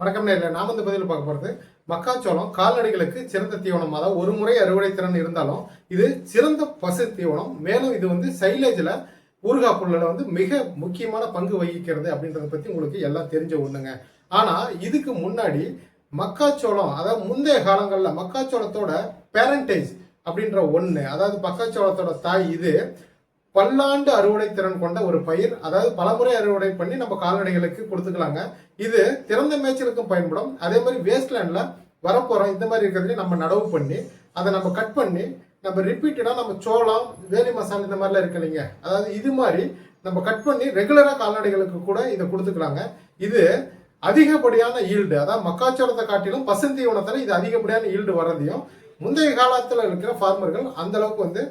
வணக்கம் நேரில் நாம் இந்த பதிவில் பார்க்க போகிறது மக்காச்சோளம் கால்நடைகளுக்கு சிறந்த தீவனம். அதாவது ஒரு முறை அறுவடை திறன் இருந்தாலும் இது சிறந்த பசு தீவனம். மேலும் இது வந்து சைலேஜில் ஊர்கா பொருளில் வந்து மிக முக்கியமான பங்கு வகிக்கிறது அப்படின்றத பற்றி உங்களுக்கு எல்லாம் தெரிஞ்ச ஒன்றுங்க ஆனால் இதுக்கு முன்னாடி மக்காச்சோளம் அதாவது முந்தைய காலங்களில் மக்காச்சோளத்தோட பேரண்டேஜ் அப்படின்ற ஒன்று அதாவது மக்காச்சோளத்தோட தாய் இது பல்லாண்டு அறுவடை திறன் கொண்ட ஒரு பயிர் அதாவது பலமுறை அறுவடை பண்ணி நம்ம கால்நடைகளுக்கு கொடுத்துக்கலாங்க. இது திறந்த மேய்ச்சலுக்கும் பயன்படும். அதே மாதிரி வேஸ்ட்லேண்டில் வரப்போகிறோம் இந்த மாதிரி இருக்கிறதுலையும் நம்ம நடவு பண்ணி அதை நம்ம கட் பண்ணி நம்ம ரிப்பீட்டடாக நம்ம சோளம் வேலி மசாலா இந்த மாதிரிலாம் இருக்கு இல்லைங்க. அதாவது இது மாதிரி நம்ம கட் பண்ணி ரெகுலராக கால்நடைகளுக்கு கூட இதை கொடுத்துக்கலாங்க. இது அதிகப்படியான ஈல்டு அதாவது மக்காச்சோளத்தை காட்டிலும் பசுந்தீவனத்தில் இது அதிகப்படியான ஈல்டு வர்றதையும் முந்தைய காலத்தில் இருக்கிற ஃபார்மர்கள் அந்த அளவுக்கு வந்து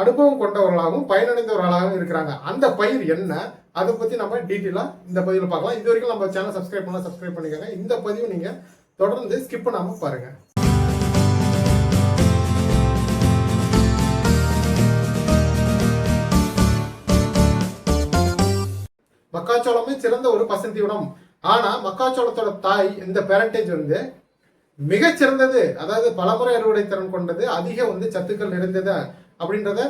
அனுபவம் கொண்டவர்களாகவும் பயனடைந்தவர்களாகவும் இருக்கிறாங்க. அந்த பயிர் என்ன? அதை பற்றி நம்ம டீட்டெயிலாக இந்த பதிவில் பார்க்கலாம். இது வரைக்கும் நம்ம சேனல் சப்ஸ்கிரைப் பண்ணால் சப்ஸ்கிரைப் பண்ணிக்கோங்க. இந்த பதிவு நீங்கள் தொடர்ந்து ஸ்கிப் பண்ணாமல் பாருங்கள் மக்காச்சோளமே சிறந்த ஒரு பசந்தீவனம் ஆனால் மக்காச்சோளத்தோட தாய் இந்த பேரண்டேஜ் வந்து மிகச்சிறந்தது. அதாவது பலமுறை அறுவடை திறன் கொண்டது அதிக வந்து சத்துக்கள் நிறைந்ததை அப்படின்றத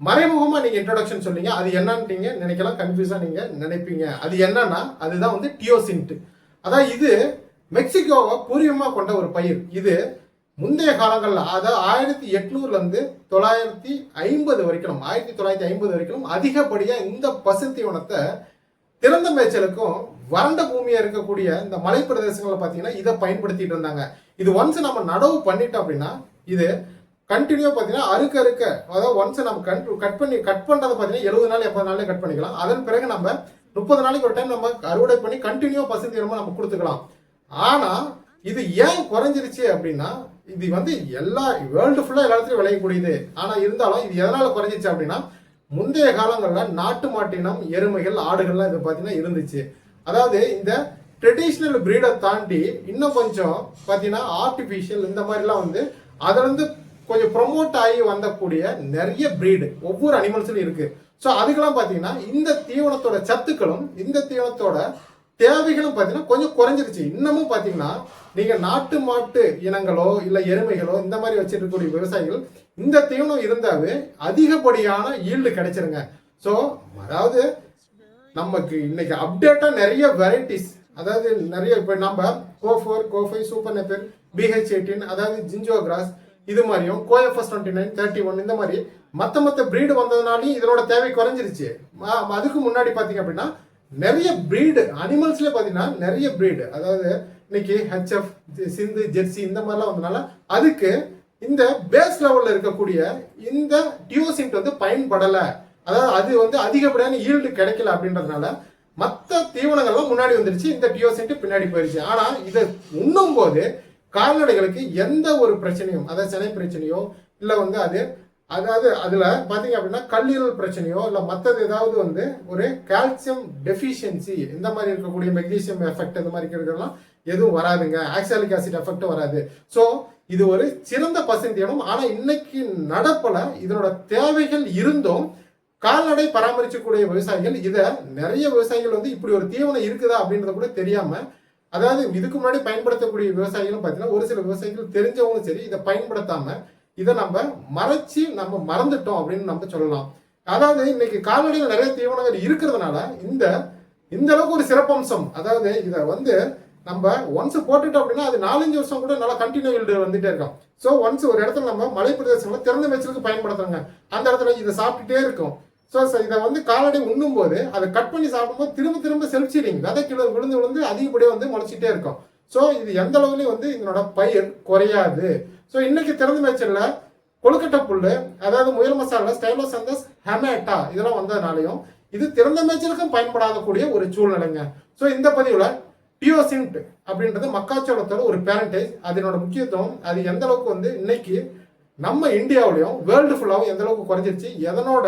மறைமுகமாக நீங்கள் இன்ட்ரொடக்ஷன் சொன்னீங்க. அது என்னன்னு நீங்கள் நினைக்கலாம் கன்ஃபியூஸாக நீங்கள் நினைப்பீங்க. அது என்னன்னா அதுதான் வந்து டியோசின்ட் அதான் இது மெக்சிகோவை பூர்வமாக கொண்ட ஒரு பயிர். இது முந்தைய காலங்களில் அதாவது ஆயிரத்தி எட்நூறுலேருந்து தொள்ளாயிரத்தி ஐம்பது வரைக்கும் ஆயிரத்தி தொள்ளாயிரத்தி ஐம்பது வரைக்கும் அதிகப்படியாக இந்த பசுத்தீவனத்தை திறந்த மேய்ச்சலுக்கும் வறண்ட பூமியாக இருக்கக்கூடிய இந்த மலை பிரதேசங்களில் பார்த்தீங்கன்னா இதை பயன்படுத்திட்டு இருந்தாங்க. இது ஒன்ஸ் நம்ம நடவு பண்ணிட்டோம் அப்படின்னா இது கண்டினியூ பார்த்தீங்கன்னா அறுக்க அறுக்க அதாவது ஒன்ஸ் நம்ம கட் கட் பண்ணி கட் பண்ணுறதை பார்த்தீங்கன்னா எழுபது நாள் எண்பது நாள்லேயே கட் பண்ணிக்கலாம். அதன் பிறகு நம்ம முப்பது நாளைக்கு ஒரு டைம் நம்ம அறுவடை பண்ணி கண்டினியூ தீரமாக நம்ம கொடுத்துக்கலாம். ஆனால் இது ஏன் குறைஞ்சிருச்சு அப்படின்னா இது வந்து எல்லா வேர்ல்டு ஃபுல்லாக எல்லா இடத்துலையும் விளையக்கூடியது. ஆனால் இருந்தாலும் இது எதனால் குறைஞ்சிச்சு அப்படின்னா முந்தைய காலங்களில் நாட்டு மாட்டினம் எருமைகள் ஆடுகள்லாம் இது பார்த்தீங்கன்னா இருந்துச்சு. அதாவது இந்த ட்ரெடிஷ்னல் ப்ரீடை தாண்டி இன்னும் கொஞ்சம் பார்த்தீங்கன்னா ஆர்டிஃபிஷியல் இந்த மாதிரிலாம் வந்து அதுலேருந்து கொஞ்சம் ப்ரொமோட் ஆகி வந்தக்கூடிய நிறைய ப்ரீடு ஒவ்வொரு அனிமல்ஸ்லையும் இருக்குது ஸோ அதுக்கெல்லாம் பார்த்தீங்கன்னா இந்த தீவனத்தோட சத்துக்களும் இந்த தீவனத்தோட தேவைகளும் பார்த்தீங்கன்னா கொஞ்சம் குறைஞ்சிருச்சு. இன்னமும் பார்த்தீங்கன்னா நீங்கள் நாட்டு மாட்டு இனங்களோ இல்லை எருமைகளோ இந்த மாதிரி வச்சிருக்கக்கூடிய விவசாயிகள் இந்த தீவனம் இருந்தாவே அதிகப்படியான ஈல்டு கிடைச்சிருங்க. ஸோ அதாவது நமக்கு இன்னைக்கு அப்டேட்டாக நிறைய வெரைட்டிஸ் அதாவது நிறைய இப்போ நம்ம CO four CO five super napier PH eighteen அதாவது ஜிஞ்சோ கிராஸ் இது மாதிரியும் COFS twenty nine thirty one இந்த மாதிரி மற்ற மற்ற ப்ரீடு வந்ததுனாலையும் இதனோட தேவை குறைஞ்சிருச்சு. அதுக்கு முன்னாடி பார்த்தீங்க அப்படின்னா நிறைய ப்ரீடு அனிமல்ஸ்லேயே பார்த்தீங்கன்னா நிறைய ப்ரீடு அதாவது இன்னைக்கு ஹெச்எஃப் சிந்து ஜெர்சி இந்த மாதிரிலாம் வந்ததுனால அதுக்கு இந்த பேஸ் லெவலில் இருக்கக்கூடிய இந்த டியோசின்ட் வந்து பயன்படலை. அதாவது அது வந்து அதிகப்படியான ஈல்டு கிடைக்கல அப்படின்றதுனால மற்ற தீவனங்கள்லாம் முன்னாடி வந்துருச்சு இந்த டியோசின்ட் பின்னாடி போயிருச்சு. ஆனால் இதை உண்ணும் போது கால்நடைகளுக்கு எந்த ஒரு பிரச்சனையும் அதாவது சினை பிரச்சனையோ இல்லை வந்து அது அதாவது அதில் பார்த்தீங்க அப்படின்னா கல்லீரல் பிரச்சனையோ இல்லை மற்றது ஏதாவது வந்து ஒரு கால்சியம் டெஃபிஷியன்சி இந்த மாதிரி இருக்கக்கூடிய மெக்னீசியம் எஃபெக்ட் இந்த மாதிரி இருக்கிறதெல்லாம் எதுவும் வராதுங்க. ஆக்சாலிக் ஆசிட் எஃபெக்டும் வராது. ஸோ இது ஒரு சிறந்த பசுந்தீவனம் ஆனால் இன்னைக்கு நடப்பல இதனோட தேவைகள் இருந்தும் கால்நடை பராமரிக்கக்கூடிய விவசாயிகள் இதை நிறைய விவசாயிகள் வந்து இப்படி ஒரு தீவனம் இருக்குதா அப்படின்றத கூட தெரியாமல் அதாவது இதுக்கு முன்னாடி பயன்படுத்தக்கூடிய விவசாயிகளும் பார்த்தீங்கன்னா ஒரு சில விவசாயிகள் தெரிஞ்சவங்களும் சரி இதை பயன்படுத்தாம இதை நம்ம மறைச்சு நம்ம மறந்துட்டோம் அப்படின்னு நம்ம சொல்லலாம். அதாவது இன்னைக்கு கால்நடைகள் நிறைய தீவனங்கள் இருக்கிறதுனால இந்த இந்த அளவுக்கு ஒரு சிறப்பம்சம் அதாவது இதை வந்து நம்ம ஒன்ஸ் போட்டுட்டோம் அப்படின்னா அது நாலஞ்சு வருஷம் கூட நல்லா கண்டினியூ வந்துட்டே இருக்கும். ஸோ ஒன்ஸ் ஒரு இடத்துல நம்ம மலை பிரதேசங்களை திறந்த மேய்ச்சலுக்கு பயன்படுத்துறாங்க. அந்த இடத்துல இதை சாப்பிட்டுட்டே இருக்கும். ஸோ இதை வந்து கால்நடை உண்ணும் போது அதை கட் பண்ணி சாப்பிடும்போது திரும்ப திரும்ப செல்ஃப் சீடிங் விதை கிலோ விழுந்து விழுந்து அதிகப்படியாக வந்து முளைச்சிட்டே இருக்கும். ஸோ இது எந்த அளவுலையும் வந்து இதனோட பயிர் குறையாது. ஸோ இன்னைக்கு திறந்த மேய்ச்சல்ல கொழுக்கட்டை புல்லு அதாவது முயல் மசாலா ஸ்டைலோசந்தஸ் ஹெமேட்டா இதெல்லாம் வந்ததுனாலையும் இது திறந்த மேய்ச்சலுக்கும் பயன்படாதக்கூடிய ஒரு சூழ்நிலைங்க. ஸோ இந்த பதிவில் டியோசின்ட் அப்படின்றது மக்காச்சோளத்தோட ஒரு பேரண்டேஜ் அதனோட முக்கியத்துவம் அது எந்த அளவுக்கு வந்து இன்னைக்கு நம்ம இந்தியாவிலையும் வேர்ல்டு ஃபுல்லாகவும் எந்த அளவுக்கு குறைஞ்சிருச்சு எதனோட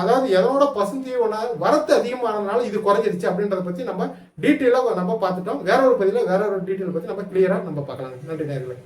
அதாவது எதனோட பசுந்தீவன வரத்து அதிகமானதுனால இது குறைஞ்சிருச்சு அப்படின்றத பற்றி நம்ம டீட்டெயிலாக நம்ம பார்த்துட்டோம். வேற ஒரு பதிவில் வேற ஒரு டீட்டெயில் பற்றி நம்ம கிளியராக நம்ம பார்க்கலாம். நன்றி நேர்களை